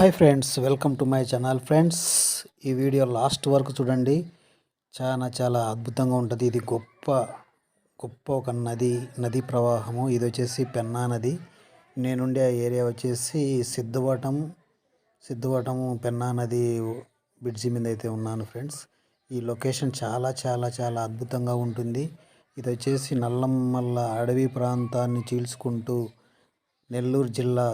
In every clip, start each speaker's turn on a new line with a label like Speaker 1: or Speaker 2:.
Speaker 1: Hi friends welcome to my channel friends ఈ video last వరకు చూడండి. చాలా చాలా అద్భుతంగా ఉంటుంది. ఇది గొప్ప గొప్ప ఒక నది నది ప్రవాహము. ఇది వచ్చేసి పెన్నా నది. నేనుండే ఏరియా వచ్చేసి సిద్ధవటం సిద్ధవటం పెన్నా నది బ్రిడ్జి మీద అయితే ఉన్నాను ఫ్రెండ్స్ ఈ లొకేషన్ చాలా చాలా చాలా అద్భుతంగా ఉంటుంది. ఇది వచ్చేసి నల్లమల్ల అడవి ప్రాంతాన్ని చీల్చుకుంటూ నెల్లూరు జిల్లా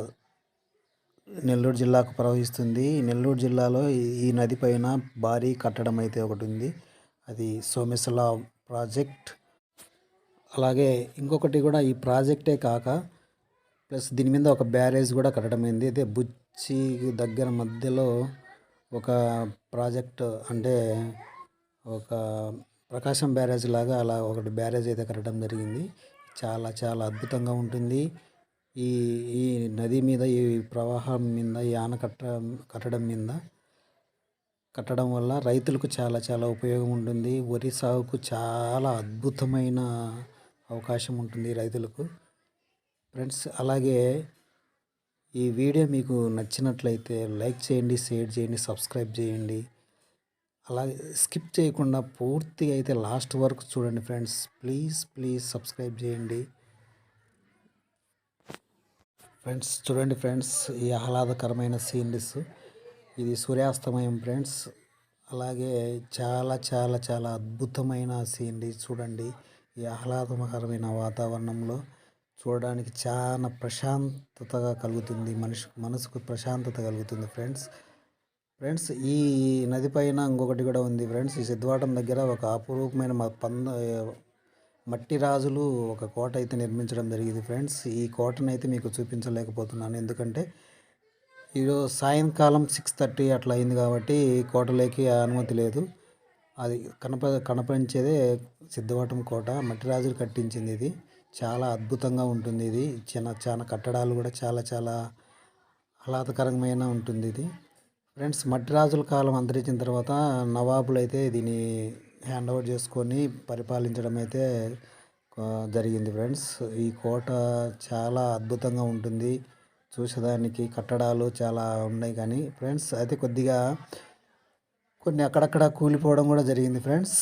Speaker 1: నెల్లూరు జిల్లాకు ప్రవహిస్తుంది. నెల్లూరు జిల్లాలో ఈ- నది పైన భారీ కట్టడం అయితే ఒకటి ఉంది అది సోమేశ్వర ప్రాజెక్ట్. అలాగే ఇంకొకటి కూడా ఈ ప్రాజెక్టే కాక ప్లస్ దీని మీద ఒక బ్యారేజ్ కూడా కట్టడం అయింది అయితే బుచ్చి దగ్గర మధ్యలో ఒక ప్రాజెక్ట్ అంటే ఒక ప్రకాశం బ్యారేజ్ లాగా అలా ఒకటి బ్యారేజ్ అయితే కట్టడం జరిగింది. చాలా చాలా అద్భుతంగా ఉంటుంది. ఈ ఈ నది మీద ఈ ప్రవాహం మీద ఈ ఆనకట్ట కట్టడం మీద కట్టడం వల్ల రైతులకు చాలా చాలా ఉపయోగం ఉంటుంది. వరి సాగుకు చాలా అద్భుతమైన అవకాశం ఉంటుంది రైతులకు. ఫ్రెండ్స్ అలాగే ఈ వీడియో మీకు నచ్చినట్లయితే లైక్ చేయండి షేర్ చేయండి సబ్స్క్రైబ్ చేయండి. అలాగే స్కిప్ చేయకుండా పూర్తిగా అయితే లాస్ట్ వరకు చూడండి ఫ్రెండ్స్. ప్లీజ్ ప్లీజ్ సబ్స్క్రైబ్ చేయండి. ఫ్రెండ్స్ చూడండి ఫ్రెండ్స్ ఈ ఆహ్లాదకరమైన సీనరీస్. ఇది సూర్యాస్తమయం ఫ్రెండ్స్. అలాగే చాలా చాలా చాలా అద్భుతమైన సీనరీ చూడండి. ఈ ఆహ్లాదకరమైన వాతావరణంలో చూడడానికి చాలా ప్రశాంతతగా కలుగుతుంది. మనిషి మనసుకు ప్రశాంతత కలుగుతుంది ఫ్రెండ్స్. ఫ్రెండ్స్ ఈ నది పైన ఇంకొకటి కూడా ఉంది ఫ్రెండ్స్. ఈ సిద్ధవాటం దగ్గర ఒక అపురూపమైన పంద మట్టి రాజులు ఒక కోట అయితే నిర్మించడం జరిగింది ఫ్రెండ్స్. ఈ కోటను అయితే మీకు చూపించలేకపోతున్నాను. ఎందుకంటే ఈరోజు సాయంకాలం సిక్స్ థర్టీ అట్లా అయింది కాబట్టి కోటలోకి అనుమతి లేదు. అది కనప కనపరించేదే సిద్ధవటం కోట. మట్టి రాజులు కట్టించింది ఇది. చాలా అద్భుతంగా ఉంటుంది ఇది. చిన్న చాలా కట్టడాలు కూడా చాలా చాలా ఆహ్లాదకరమైన ఉంటుంది ఇది. ఫ్రెండ్స్ మట్టి రాజుల కాలం అంతరించిన తర్వాత నవాబులు అయితే దీన్ని హ్యాండ్ ఓవర్ చేసుకొని పరిపాలించడం అయితే జరిగింది ఫ్రెండ్స్. ఈ కోట చాలా అద్భుతంగా ఉంటుంది. చూసేదానికి కట్టడాలు చాలా ఉన్నాయి కానీ ఫ్రెండ్స్ అయితే కొద్దిగా కొన్ని అక్కడక్కడ కూలిపోవడం కూడా జరిగింది ఫ్రెండ్స్.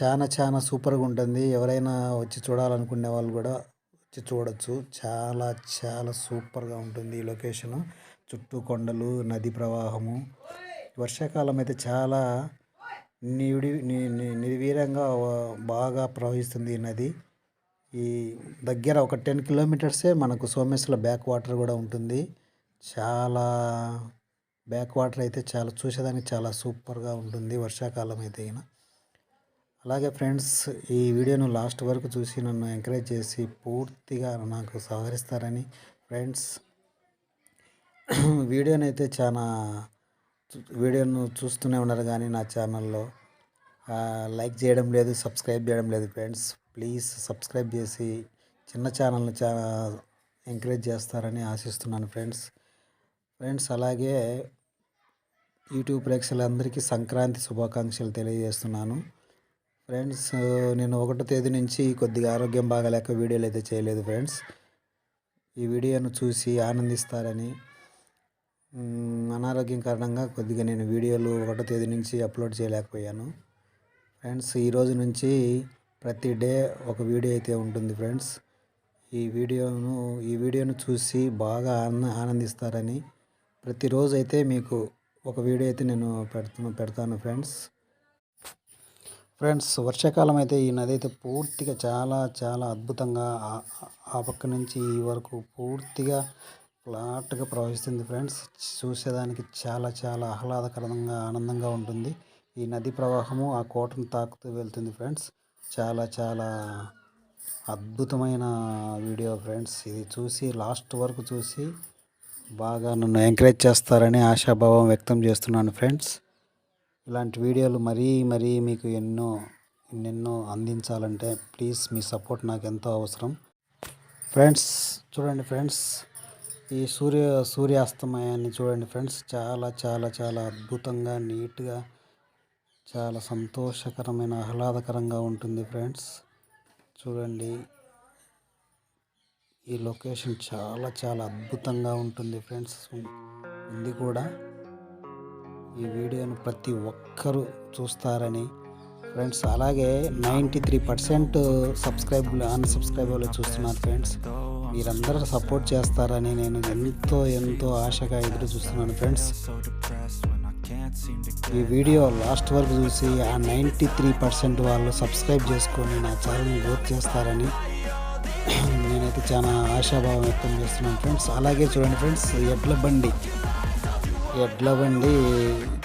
Speaker 1: చాలా చాలా సూపర్గా ఉంటుంది. ఎవరైనా వచ్చి చూడాలనుకునే వాళ్ళు కూడా వచ్చి చూడొచ్చు. చాలా చాలా సూపర్గా ఉంటుంది ఈ లొకేషను. చుట్టూ కొండలు నది ప్రవాహము. వర్షాకాలం అయితే చాలా నిడి నిర్వీరంగా నిర్వీర్యంగా బాగా ప్రవహిస్తుంది ఈ నది. ఈ దగ్గర ఒక టెన్ కిలోమీటర్సే మనకు సోమేశ్వర బ్యాక్ వాటర్ కూడా ఉంటుంది. చాలా బ్యాక్ వాటర్ అయితే చాలా చూసేదానికి చాలా సూపర్గా ఉంటుంది వర్షాకాలం అయితే అయినా అలాగే ఫ్రెండ్స్ ఈ వీడియోను లాస్ట్ వరకు చూసి నన్ను ఎంకరేజ్ చేసి పూర్తిగా నాకు సహకరిస్తారని. ఫ్రెండ్స్ వీడియోనైతే అయితే చాలా వీడియోను చూస్తూనే ఉన్నారు కానీ నా ఛానల్లో. లైక్ చేయడం లేదు సబ్స్క్రైబ్ చేయడం లేదు ఫ్రెండ్స్. ప్లీజ్ సబ్స్క్రైబ్ చేసి చిన్న ఛానల్ని చాలా ఎంకరేజ్ చేస్తారని ఆశిస్తున్నాను ఫ్రెండ్స్. ఫ్రెండ్స్ అలాగే యూట్యూబ్ ప్రేక్షకులందరికీ సంక్రాంతి శుభాకాంక్షలు తెలియజేస్తున్నాను. ఫ్రెండ్స్ నేను ఒకటో తేదీ నుంచి కొద్దిగా ఆరోగ్యం బాగాలేక వీడియోలు అయితే చేయలేదు ఫ్రెండ్స్. ఈ వీడియోను చూసి ఆనందిస్తారని అనారోగ్యం కారణంగా కొద్దిగా నేను వీడియోలు ఒకటో తేదీ నుంచి అప్లోడ్ చేయలేకపోయాను. ఫ్రెండ్స్ ఈ రోజు నుంచి ప్రతి డే ఒక వీడియో అయితే ఉంటుంది ఫ్రెండ్స్. ఈ వీడియోను ఈ వీడియోను చూసి బాగా ఆనంద ఆనందిస్తారని ప్రతిరోజు అయితే మీకు ఒక వీడియో అయితే నేను పెడుతున్నా పెడతాను ఫ్రెండ్స్. ఫ్రెండ్స్ వర్షాకాలం అయితే ఈ నది అయితే పూర్తిగా చాలా చాలా అద్భుతంగా ఆ పక్క నుంచి ఈ వరకు పూర్తిగా ఫ్లాట్గా ప్రవహిస్తుంది ఫ్రెండ్స్. చూసేదానికి చాలా చాలా ఆహ్లాదకరంగా ఆనందంగా ఉంటుంది. ఈ నది ప్రవాహము ఆ కోటను తాకుతూ వెళ్తుంది ఫ్రెండ్స్. చాలా చాలా అద్భుతమైన వీడియో ఫ్రెండ్స్. ఇది చూసి లాస్ట్ వరకు చూసి బాగా నన్ను ఎంకరేజ్ చేస్తారని ఆశాభావం వ్యక్తం చేస్తున్నాను ఫ్రెండ్స్. ఇలాంటి వీడియోలు మరీ మరీ మీకు ఎన్నో ఎన్నెన్నో అందించాలంటే ప్లీజ్ మీ సపోర్ట్ నాకు ఎంతో అవసరం. ఫ్రెండ్స్ చూడండి ఫ్రెండ్స్. ఈ సూర్య సూర్యాస్తమయాన్ని చూడండి ఫ్రెండ్స్. చాలా చాలా చాలా అద్భుతంగా నీట్గా చాలా సంతోషకరమైన ఆహ్లాదకరంగా ఉంటుంది ఫ్రెండ్స్. చూడండి. ఈ లొకేషన్ చాలా చాలా అద్భుతంగా ఉంటుంది ఫ్రెండ్స్. ఉంది కూడా. ఈ వీడియోను ప్రతి ఒక్కరూ చూస్తారని ఫ్రెండ్స్ అలాగే నైంటీ త్రీ పర్సెంట్ సబ్స్క్రైబ్ అన్సబ్స్క్రైబర్లు చూస్తున్నారు ఫ్రెండ్స్. మీరందరూ సపోర్ట్ చేస్తారని నేను ఎంతో ఎంతో ఆశగా ఎదురు చూస్తున్నాను ఫ్రెండ్స్. ఈ వీడియో లాస్ట్ వరకు చూసి ఆ నైంటీ త్రీ పర్సెంట్ వాళ్ళు సబ్స్క్రైబ్ చేసుకొని నా ఛానల్ని గ్రోత్ చేస్తారని నేనైతే చాలా ఆశాభావం వ్యక్తం చేస్తున్నాను ఫ్రెండ్స్. అలాగే చూడండి ఫ్రెండ్స్ ఎడ్ల బండి. ఎడ్ల బండి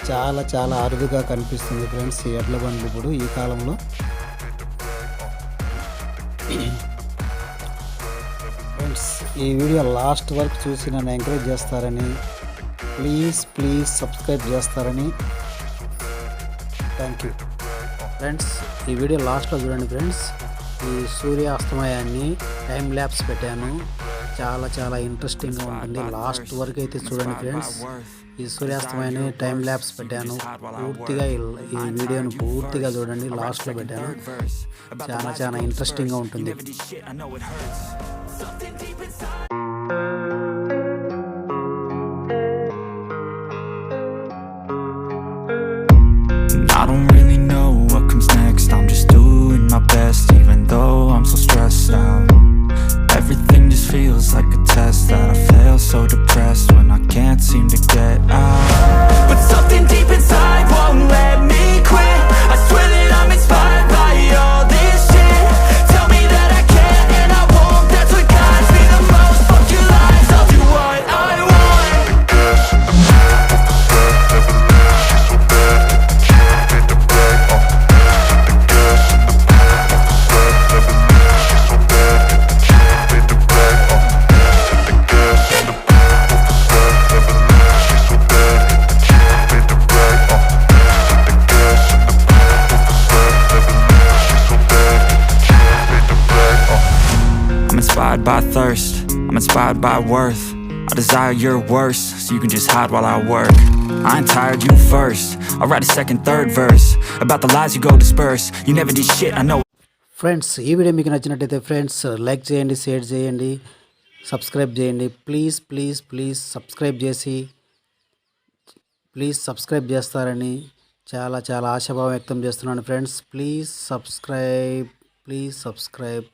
Speaker 1: చాలా చాలా అరుదుగా కనిపిస్తుంది ఫ్రెండ్స్ ఈ ఎడ్ల బండి ఇప్పుడు ఈ కాలంలో. ఫ్రెండ్స్ ఈ వీడియో లాస్ట్ వరకు చూసి నన్ను ఎంకరేజ్ చేస్తారని ప్లీజ్ ప్లీజ్ సబ్స్క్రైబ్ చేస్తారని. థ్యాంక్ యూ ఫ్రెండ్స్ ఈ వీడియో లాస్ట్లో చూడండి ఫ్రెండ్స్. ఈ సూర్య అస్తమయాన్ని టైం ల్యాబ్స్ పెట్టాను. చాలా చాలా ఇంట్రెస్టింగ్గా ఉంటుంది. లాస్ట్ వరకు అయితే చూడండి ఫ్రెండ్స్ ఈ సూర్యాస్తమయాన్ని టైం ల్యాబ్స్ పెట్టాను. పూర్తిగా ఈ వీడియోను పూర్తిగా చూడండి. లాస్ట్లో పెట్టాను. చాలా చాలా ఇంట్రెస్టింగ్గా ఉంటుంది.
Speaker 2: by thirst, I'm inspired by worth. I desire your worst, so you can just hide while I work. I ain't tired, you first. I'll write a second, third verse about the lies you go disperse. You never did shit, I know.
Speaker 1: Friends ఈ video మీకు నచ్చినట్టయితే friends like చేయండి share చేయండి subscribe చేయండి please please please subscribe చేసి please subscribe చేస్తారని చాలా చాలా ఆశాభావం వ్యక్తం చేస్తున్నాను friends please subscribe please subscribe